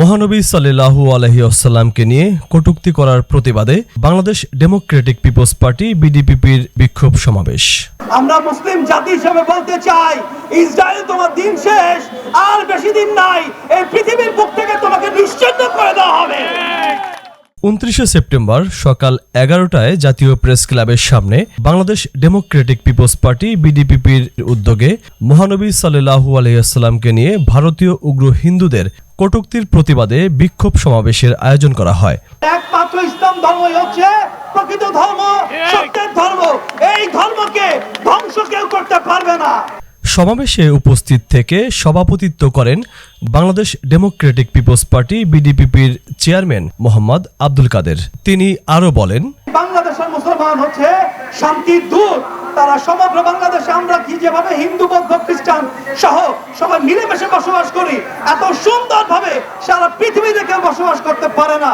মহানবী সাল্লাহু আলহি আসাল্লামকে নিয়ে কটুক্তি করার প্রতিবাদে বাংলাদেশ ডেমোক্রেটিক পিপলস পার্টি বিডিপিপির বিক্ষোভ সমাবেশ। আমরা মুসলিম জাতি হিসেবে বলতে চাই, ইসরায়েল তোমার দিন শেষ, আর বেশি দিন নাই, এই পৃথিবীর বুক থেকে তোমাকে নিশ্চিন্ন করে দেওয়া হবে। উনত্রিশে সেপ্টেম্বর সকাল এগারোটায় জাতীয় প্রেস ক্লাবের সামনে বাংলাদেশ ডেমোক্রেটিক পিপলস পার্টি বিডিপিপির উদ্যোগে মহানবী সাল্লাহু আলহিহাস্লামকে নিয়ে ভারতীয় উগ্র হিন্দুদের কটূক্তির প্রতিবাদে বিক্ষোভ সমাবেশের আয়োজন করা হয়। একমাত্র ইসলাম ধর্মই হচ্ছে প্রকৃত ধর্ম সত্যের ধর্ম। এই ধর্মকে ধ্বংস কেউ করতে পারবে না। সমাবেশে উপস্থিত থেকে সভাপতিত্ব করেন বাংলাদেশ ডেমোক্রেটিক পিপলস পার্টি বিডিপিপির চেয়ারম্যান মোহাম্মদ আব্দুল কাদের। তিনি আরও বলেন, বাংলাদেশের মুসলমান হচ্ছে শান্তির দূত। তারা সমগ্র বাংলাদেশে আমরা কি যেভাবে হিন্দু, বৌদ্ধ, খ্রিস্টান সহ সবাই মিলেমিশে বসবাস করি, এত সুন্দরভাবে সারা পৃথিবীতে কেউ বসবাস করতে পারে না।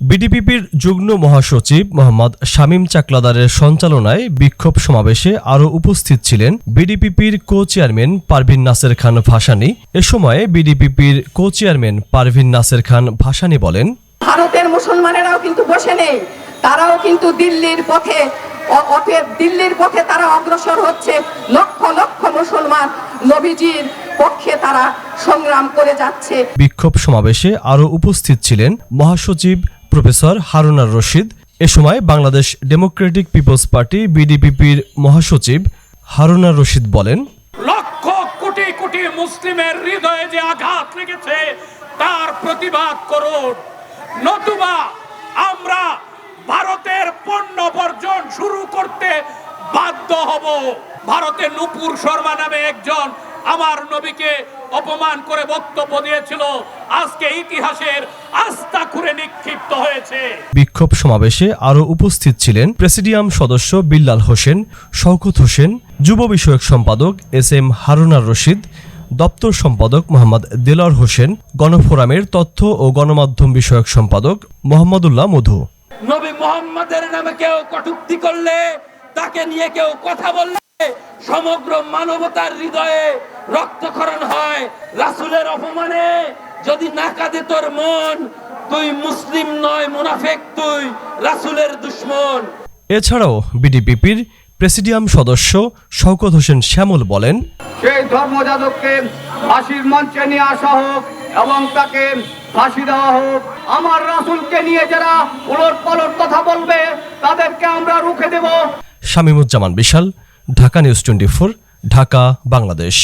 বিডিপিপির যুগ্ম মহাসচিব মোহাম্মদ শামীম চাকলাদারের সঞ্চালনায় বিক্ষোভ সমাবেশে আরও উপস্থিত ছিলেন বিডিপিপির কো চেয়ারম্যান পারভিন নাসের খান ভাসানী। এ সময়ে বিডিপিপির কো চেয়ারম্যান পারভিন নাসের খান ভাসানী বলেন ভারতের মুসলমানেরাও কিন্তু বসে নেই। তারাও কিন্তু দিল্লির পথে দিল্লির পথে তারা অগ্রসর হচ্ছে। লক্ষ লক্ষ মুসলমান নবীজির পক্ষে তারা সংগ্রাম করে যাচ্ছে। বিক্ষোভ সমাবেশে আরও উপস্থিত ছিলেন মহাসচিব প্রফেসর হারুনার রশিদ। এ সময় বাংলাদেশ ডেমোক্রেটিক পিপলস পার্টি বিডিপিপির মহাসচিব হারুনার রশিদ বলেন, লক্ষ কোটি কোটি মুসলিমের হৃদয়ে যে আঘাত লেগেছে, তার প্রতিবাদ করুন। নতুবা আমরা ভারতের পণ্য বর্জন শুরু করতে বাধ্য হব। ভারতের নুপুর শর্মা নামে একজন আমার নবীকে অপমান করে বক্তব্য দিয়েছিল। আজকে ইতিহাসের আস্থা খুঁড়ে নিক্ষিপ্ত হয়েছে। বিক্ষোভ সমাবেশে আরও উপস্থিত ছিলেন প্রেসিডিয়াম সদস্য বিল্লাল হোসেন শওকত হোসেন যুব বিষয়ক সম্পাদক এস এম হারুনার রশিদ দপ্তর সম্পাদক মোহাম্মদ দেলার হোসেন গণফোরামের তথ্য ও গণমাধ্যম বিষয়ক সম্পাদক মোহাম্মদুল্লাহ মধু। নবী মোহাম্মদের নামে কেউ কটুক্তি করলে তাকে নিয়ে কেউ কথা বললে সমগ্র মানবতার হৃদয়ে রক্তক্ষরণ হয় রাসুলের অপমানে। যদি না কাঁদে তোর মন তুই মুসলিম নয় মুনাফেক তুই রাসূলের দুশ্মন। এছাড়াও বিডিপিপির প্রেসিডিয়াম সদস্য শওকত হোসেন শ্যামল বলেন সেই ধর্মযাজককে ফাঁসির মঞ্চে নিয়ে আসা হোক এবং তাকে ফাঁসি দেওয়া হোক আমার রাসূলকে নিয়ে যারা উলট পালট কথা বলবে তাদেরকে আমরা রুখে দেব। Shamimuzzaman Bishal Dhaka news twenty Dhaka Bangladesh.